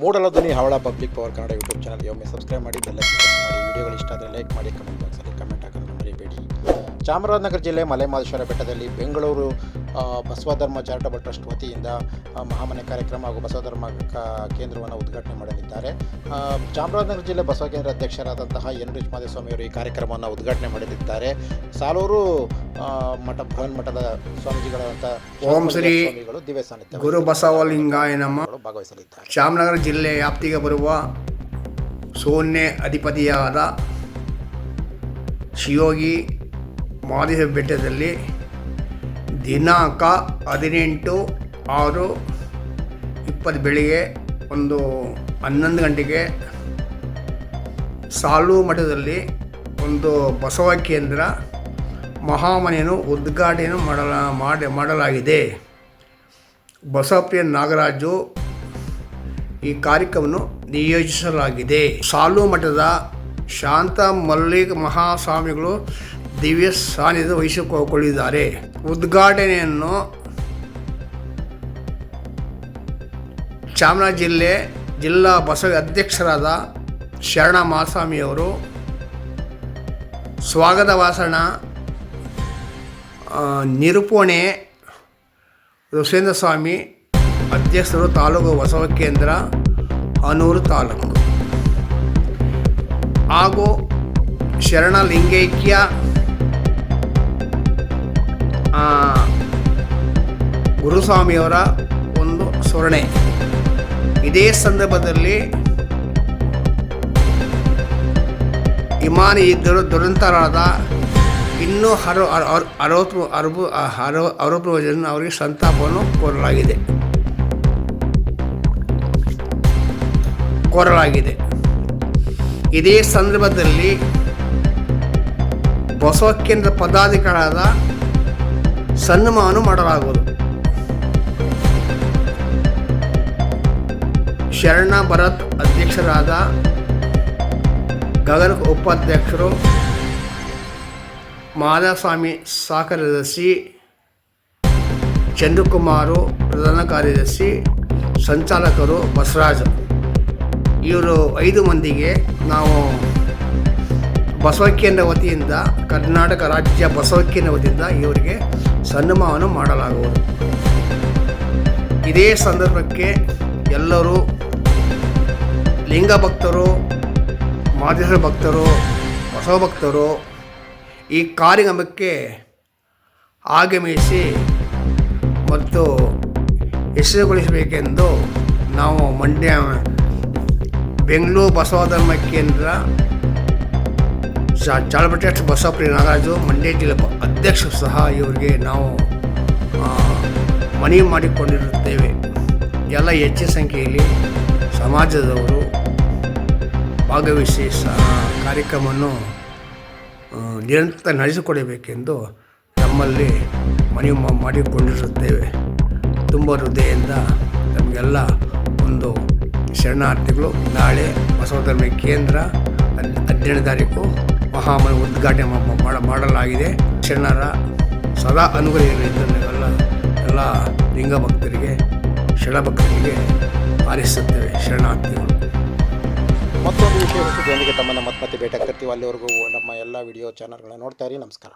ಮೂಡಲಧ್ವನಿ ಹವಳ public power Kannada YouTube channel. ಒಮ್ಮೆ subscribe ಮಾಡಿ like ಮಾಡಿ, ವಿಡಿಯೋಗಳು ಇಷ್ಟ ಆದರೆ ಲೈಕ್ ಮಾಡಿ ಕಮೆಂಟ್ ಬಾಕ್ಸಲ್ಲಿ ಕಮೆಂಟ್ ಹಾಕೋದು ಮರಿಬೇಡಿ. ಚಾಮರಾಜನಗರ ಜಿಲ್ಲೆ ಮಲೆಮಹದೇಶ್ವರ ಬೆಟ್ಟದಲ್ಲಿ ಬೆಂಗಳೂರು ಬಸವಧರ್ಮ ಚಾರಿಟಬಲ್ ಟ್ರಸ್ಟ್ ವತಿಯಿಂದ ಮಹಾಮನೆ ಕಾರ್ಯಕ್ರಮ ಹಾಗೂ ಬಸವಧರ್ಮ ಕೇಂದ್ರವನ್ನು ಉದ್ಘಾಟನೆ ಮಾಡಲಿದ್ದಾರೆ ಚಾಮರಾಜನಗರ ಜಿಲ್ಲೆ ಬಸವ ಕೇಂದ್ರ ಅಧ್ಯಕ್ಷರಾದಂತಹ ಎನ್ ರಿಚ್ ಮಾದೇಸ್ವಾಮಿಯವರು ಈ ಕಾರ್ಯಕ್ರಮವನ್ನು ಉದ್ಘಾಟನೆ ಮಾಡಲಿದ್ದಾರೆ ಸಾಲೂರು ಮಠ ಬೃಹನ್ ಮಠದ ಸ್ವಾಮೀಜಿಗಳಾದಂಥ ಓಂ ಶ್ರೀ ದಿವ್ಯ ಸಾನ್ನಿಧ್ಯ ಗುರು ಬಸವಲಿಂಗಾಯ ನಮ್ಮ ಭಾಗವಹಿಸಲಿದ್ದಾರೆ. ಚಾಮನಗರ ಜಿಲ್ಲೆ ವ್ಯಾಪ್ತಿಗೆ ಬರುವ ಸೋನ್ಯ ಅಧಿಪತಿಯಾದ ಶಿಯೋಗಿ ಮಾದೇಶ ಬೆಟ್ಟದಲ್ಲಿ ದಿನಾಂಕ ಹದಿನೆಂಟು ಆರು ಇಪ್ಪತ್ತು ಬೆಳಿಗ್ಗೆ ಒಂದು ಹನ್ನೊಂದು ಗಂಟೆಗೆ ಸಾಲು ಮಠದಲ್ಲಿ ಒಂದು ಬಸವ ಕೇಂದ್ರ ಮಹಾಮನೆಯನ್ನು ಉದ್ಘಾಟನೆ ಮಾಡಲ ಮಾಡಿ ಮಾಡಲಾಗಿದೆ. ಬಸವಪ್ರಿಯ ನಾಗರಾಜು ಈ ಕಾರ್ಯಕ್ರಮವನ್ನು ನಿಯೋಜಿಸಲಾಗಿದೆ. ಸಾಲು ಮಠದ ಶಾಂತ ಮಲ್ಲಿಕ್ ಮಹಾಸ್ವಾಮಿಗಳು ದಿವ್ಯ ಸಾನ್ನಿಧ್ಯ ವಹಿಸಿಕೊಳ್ಳಿದ್ದಾರೆ ಉದ್ಘಾಟನೆಯನ್ನು ಚಾಮರಾಜ ಜಿಲ್ಲೆ ಜಿಲ್ಲಾ ಬಸವ ಅಧ್ಯಕ್ಷರಾದ ಶರಣ ಮಹಾಸ್ವಾಮಿಯವರು ಸ್ವಾಗತ ಆ, ನಿರೂಪಣೆ ಋಷೇಂದ್ರ ಸ್ವಾಮಿ ಅಧ್ಯಕ್ಷರು ತಾಲೂಕು ಬಸವ ಕೇಂದ್ರ ಅನೂರು ತಾಲೂಕು. ಹಾಗೂ ಶರಣ ಲಿಂಗೈಕ್ಯ ಗುರುಸ್ವಾಮಿಯವರ ಒಂದು ಸ್ಮರಣೆ. ಇದೇ ಸಂದರ್ಭದಲ್ಲಿ ಇಮಾನಿ ಇದ್ದರು ದುರಂತರಾದ ಇನ್ನೂ ಹರ ಅರ- ಅರವತ್ತು ಅರಬು ಅರವ ಅರವತ್ತು ಜನ ಅವರಿಗೆ ಸಂತಾಪವನ್ನು ಕೋರಲಾಗಿದೆ. ಕೋರಲಾಗಿದೆ. ಇದೇ ಸಂದರ್ಭದಲ್ಲಿ ಬಸವ ಕೇಂದ್ರ ಸನ್ಮಾನ ಮಾಡಲಾಗುವುದು. ಶರಣ ಭರತ್ ಅಧ್ಯಕ್ಷರಾದ ಗಗನ ಉಪಾಧ್ಯಕ್ಷರು ಮಾಧವಸ್ವಾಮಿ ಸಹ ಕಾರ್ಯದರ್ಶಿ ಚಂದ್ರಕುಮಾರು, ಪ್ರಧಾನ ಕಾರ್ಯದರ್ಶಿ, ಸಂಚಾಲಕರು ಬಸವರಾಜ್. ಇವರು ಐದು ಮಂದಿಗೆ ನಾವು ಬಸವಕ್ಕಿಯನ ವತಿಯಿಂದ ಕರ್ನಾಟಕ ರಾಜ್ಯ ಬಸವಕ್ಕಿಯನ ವತಿಯಿಂದ ಇವರಿಗೆ ಸನ್ಮಾನ ಮಾಡಲಾಗುವುದು. ಇದೇ ಸಂದರ್ಭಕ್ಕೆ ಎಲ್ಲರೂ ಲಿಂಗ ಭಕ್ತರು ಮಾದೇಶ್ವರ ಭಕ್ತರು, ಬಸವ ಭಕ್ತರು ಈ ಕಾರ್ಯಕ್ರಮಕ್ಕೆ ಆಗಮಿಸಿ ಮತ್ತು ಯಶಸ್ವಿಗೊಳಿಸಬೇಕೆಂದು ನಾವು ಮಂಡ್ಯ, ಬೆಂಗಳೂರು ಬಸವಧರ್ಮ ಕೇಂದ್ರ ಚ- ಬಸವಪ್ರಿ ನಾಗರಾಜು, ಮಂಡ್ಯ ಜಿಲ್ಲಾ ಅಧ್ಯಕ್ಷರು ಸಹ ಇವರಿಗೆ ನಾವು ಮನವಿ ಮಾಡಿಕೊಂಡಿರುತ್ತೇವೆ. ಎಲ್ಲ ಹೆಚ್ಚಿನ ಸಂಖ್ಯೆಯಲ್ಲಿ ಸಮಾಜದವರು ಭಾಗವಹಿಸಿ ಸಹ ಕಾರ್ಯಕ್ರಮವನ್ನು ನಿರಂತರ ನಡೆಸಿಕೊಡಬೇಕೆಂದು ನಮ್ಮಲ್ಲಿ ಮನವಿ ಮಾಡಿಕೊಂಡಿರುತ್ತೇವೆ. ತುಂಬ ಹೃದಯದಿಂದ ನಮಗೆಲ್ಲ ಒಂದು ಶರಣಾರ್ಥಿಗಳು ನಾಳೆ ಬಸವಧರ್ಮ ಕೇಂದ್ರ ಹದಿನೇಳು ತಾರೀಕು ಮಹಾಮನ ಉದ್ಘಾಟನೆ ಮಾಡ ಮಾಡಲಾಗಿದೆ. ಶರಣರ ಸದಾ ಅನುಗ್ರಹ ಎಲ್ಲ ಎಲ್ಲ ಶರಣ ಭಕ್ತರಿಗೆ ಆರಿಸುತ್ತೇವೆ ಶರಣಾರ್ಥಿಗಳು. ಮತ್ತೊಂದು ವಿಷಯ ಜೊತೆಗೆ ತಮ್ಮನ್ನು ಮತ್ತೆ ಮತ್ತೆ ಭೇಟಿ ಆಗ್ತಿರ್ತೀವಿ ಅಲ್ಲಿವರೆಗೂ ನಮ್ಮ ಎಲ್ಲ ವಿಡಿಯೋ ಚಾನಲ್ಗಳನ್ನ ನೋಡ್ತಾ ಇರಿ. ನಮಸ್ಕಾರ.